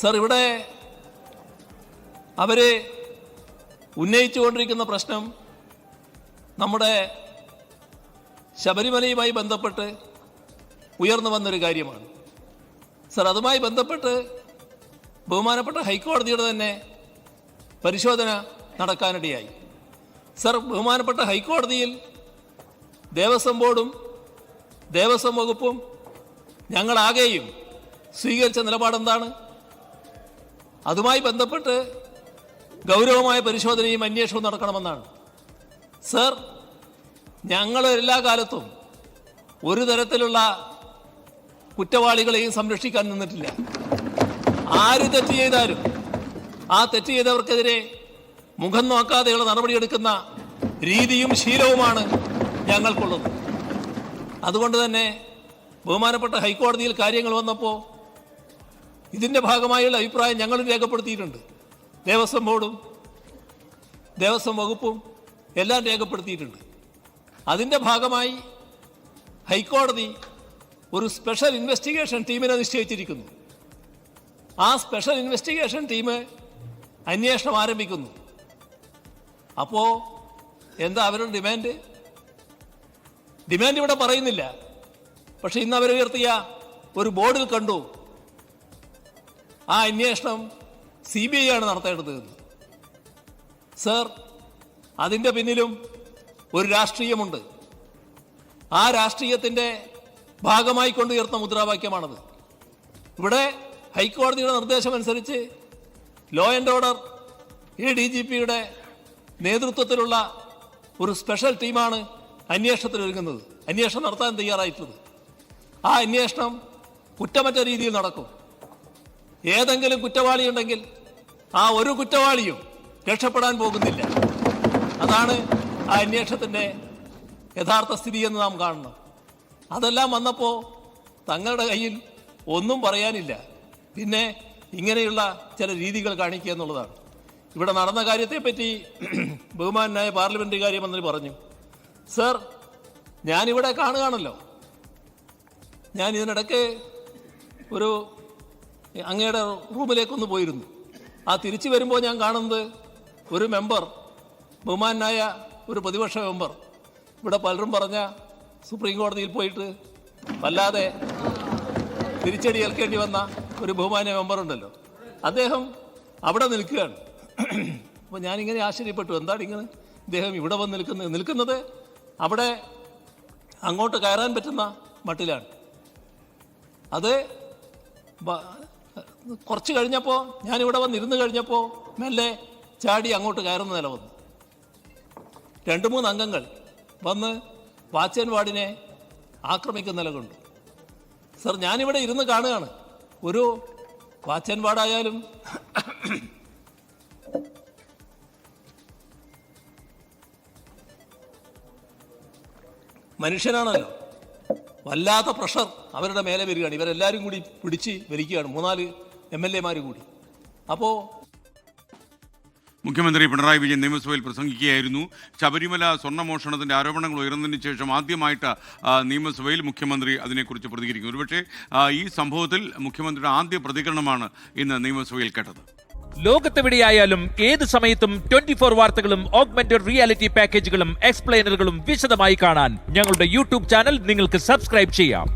Sir ഇവിടെ അവർ ഉന്നയിച്ചുകൊണ്ടിരിക്കുന്ന പ്രശ്നം നമ്മുടെ ശബരിമലയുമായി ബന്ധപ്പെട്ട് ഉയർന്നു വന്നൊരു കാര്യമാണ്. സർ അതുമായി ബന്ധപ്പെട്ട് ബഹുമാനപ്പെട്ട ഹൈക്കോടതിയുടെ തന്നെ പരിശോധന നടക്കാനിടയായി. സർ ബഹുമാനപ്പെട്ട ഹൈക്കോടതിയിൽ ദേവസ്വം ബോർഡും ദേവസ്വം വകുപ്പും ഞങ്ങളാകെയും സ്വീകരിച്ച നിലപാടെന്താണ്? അതുമായി ബന്ധപ്പെട്ട് ഗൗരവമായ പരിശോധനയും അന്വേഷണവും നടക്കണമെന്നാണ്. സർ ഞങ്ങൾ എല്ലാ കാലത്തും ഒരു തരത്തിലുള്ള കുറ്റവാളികളെയും സംരക്ഷിക്കാൻ നിന്നിട്ടില്ല. ആര് തെറ്റ് ചെയ്താലും ആ തെറ്റ് ചെയ്തവർക്കെതിരെ മുഖം നോക്കാതെയുള്ള നടപടിയെടുക്കുന്ന രീതിയും ശീലവുമാണ് ഞങ്ങൾക്കുള്ളത്. അതുകൊണ്ട് തന്നെ ബഹുമാനപ്പെട്ട ഹൈക്കോടതിയിൽ കാര്യങ്ങൾ വന്നപ്പോൾ ഇതിന്റെ ഭാഗമായുള്ള അഭിപ്രായം ഞങ്ങളും രേഖപ്പെടുത്തിയിട്ടുണ്ട്. ദേവസ്വം ബോർഡും ദേവസ്വം വകുപ്പും എല്ലാം രേഖപ്പെടുത്തിയിട്ടുണ്ട്. അതിന്റെ ഭാഗമായി ഹൈക്കോടതി ഒരു സ്പെഷ്യൽ ഇൻവെസ്റ്റിഗേഷൻ ടീമിനെ നിശ്ചയിച്ചിരിക്കുന്നു. ആ സ്പെഷ്യൽ ഇൻവെസ്റ്റിഗേഷൻ ടീം അന്വേഷണം ആരംഭിക്കുന്നു. അപ്പോൾ എന്താ അവരുടെ ഡിമാൻഡ്? ഡിമാൻഡ് ഇവിടെ പറയുന്നില്ല. പക്ഷേ ഇന്ന് അവരുയർത്തിയ ഒരു ബോർഡിൽ കണ്ടു. ആ അന്വേഷണം സി ബി ഐ ആണ് നടത്തേണ്ടത്. സർ അതിന്റെ പിന്നിലും ഒരു രാഷ്ട്രീയമുണ്ട്. ആ രാഷ്ട്രീയത്തിന്റെ ഭാഗമായി കൊണ്ടുയർത്ത മുദ്രാവാക്യമാണത്. ഇവിടെ ഹൈക്കോടതിയുടെ നിർദ്ദേശമനുസരിച്ച് ലോ ആൻഡ് ഓർഡർ ഈ ഡി ജി പിയുടെ നേതൃത്വത്തിലുള്ള ഒരു സ്പെഷ്യൽ ടീമാണ് അന്വേഷണത്തിന് ഒരുങ്ങുന്നത്. അന്വേഷണം നടത്താൻ തയ്യാറായിട്ടുള്ളത്. ആ അന്വേഷണം കുറ്റമറ്റ രീതിയിൽ നടക്കും. ഏതെങ്കിലും കുറ്റവാളി ഉണ്ടെങ്കിൽ ആ ഒരു കുറ്റവാളിയും രക്ഷപ്പെടാൻ പോകുന്നില്ല. അതാണ് ആ അന്വേഷണത്തിന്റെ യഥാർത്ഥ സ്ഥിതി എന്ന് നാം കാണണം. അതെല്ലാം വന്നപ്പോൾ തങ്ങളുടെ കയ്യിൽ ഒന്നും പറയാനില്ല. പിന്നെ ഇങ്ങനെയുള്ള ചില രീതികൾ കാണിക്കുക എന്നുള്ളതാണ്. ഇവിടെ നടന്ന കാര്യത്തെപ്പറ്റി ബഹുമാനായ പാർലമെന്ററി കാര്യമന്ത്രി പറഞ്ഞു സർ ഞാനിവിടെ കാണുകയാണല്ലോ. ഞാൻ ഇതിനിടയ്ക്ക് ഒരു അങ്ങയുടെ റൂമിലേക്കൊന്ന് പോയിരുന്നു. ആ തിരിച്ചു വരുമ്പോൾ ഞാൻ കാണുന്നത് ഒരു മെമ്പർ ബഹുമാനായ ഒരു പ്രതിപക്ഷ മെമ്പർ. ഇവിടെ പലരും പറഞ്ഞ സുപ്രീം കോടതിയിൽ പോയിട്ട് വല്ലാതെ തിരിച്ചടി ഏൽക്കേണ്ടി വന്ന ഒരു ബഹുമാന്യ മെമ്പർ ഉണ്ടല്ലോ. അദ്ദേഹം അവിടെ നിൽക്കുകയാണ്. അപ്പോൾ ഞാനിങ്ങനെ ആശ്ചര്യപ്പെട്ടു. എന്താണ് ഇങ്ങനെ ഇദ്ദേഹം ഇവിടെ വന്ന് നിൽക്കുന്നത് നിൽക്കുന്നത്? അവിടെ അങ്ങോട്ട് കയറാൻ പറ്റുന്ന മട്ടിലാണ്. അത് കുറച്ച് കഴിഞ്ഞപ്പോൾ ഞാനിവിടെ വന്നിരുന്ന് കഴിഞ്ഞപ്പോൾ മെല്ലെ ചാടി അങ്ങോട്ട് കയറുന്ന നില വന്നു. രണ്ട് മൂന്ന് അംഗങ്ങൾ വന്ന് വാച്ചൻ വാർഡിനെ ആക്രമിക്കുന്ന നില കൊണ്ടു. സർ ഞാനിവിടെ ഇരുന്ന് കാണുകയാണ്. ഒരു വാച്ചൻ വാർഡായാലും മനുഷ്യനാണല്ലോ. വല്ലാത്ത പ്രഷർ അവരുടെ മേലെ വരികയാണ്. ഇവരെല്ലാവരും കൂടി പിടിച്ച് വലിക്കുകയാണ്. മൂന്നാൽ എം എൽ എമാർ കൂടി. അപ്പോൾ മുഖ്യമന്ത്രി പിണറായി വിജയൻ നിയമസഭയിൽ പ്രസംഗിക്കുകയായിരുന്നു. ശബരിമല സ്വർണമോഷണത്തിന്റെ ആരോപണങ്ങൾ ഉയർന്നതിന് ശേഷം ആദ്യമായിട്ട് നിയമസഭയിൽ മുഖ്യമന്ത്രി അതിനെക്കുറിച്ച് പ്രതികരിക്കുന്നു. ഒരുപക്ഷെ ഈ സംഭവത്തിൽ മുഖ്യമന്ത്രിയുടെ ആദ്യ പ്രതികരണമാണ് ഇന്ന് നിയമസഭയിൽ കേട്ടത്. ലോകത്തെവിടെയായാലും ഏത് സമയത്തും ട്വന്റി ഫോർ വാർത്തകളും ഓഗ്മെന്റഡ് റിയാലിറ്റി പാക്കേജുകളും എക്സ്പ്ലെയിനറുകളും വിശദമായി കാണാൻ ഞങ്ങളുടെ യൂട്യൂബ് ചാനൽ നിങ്ങൾക്ക് സബ്സ്ക്രൈബ് ചെയ്യാം.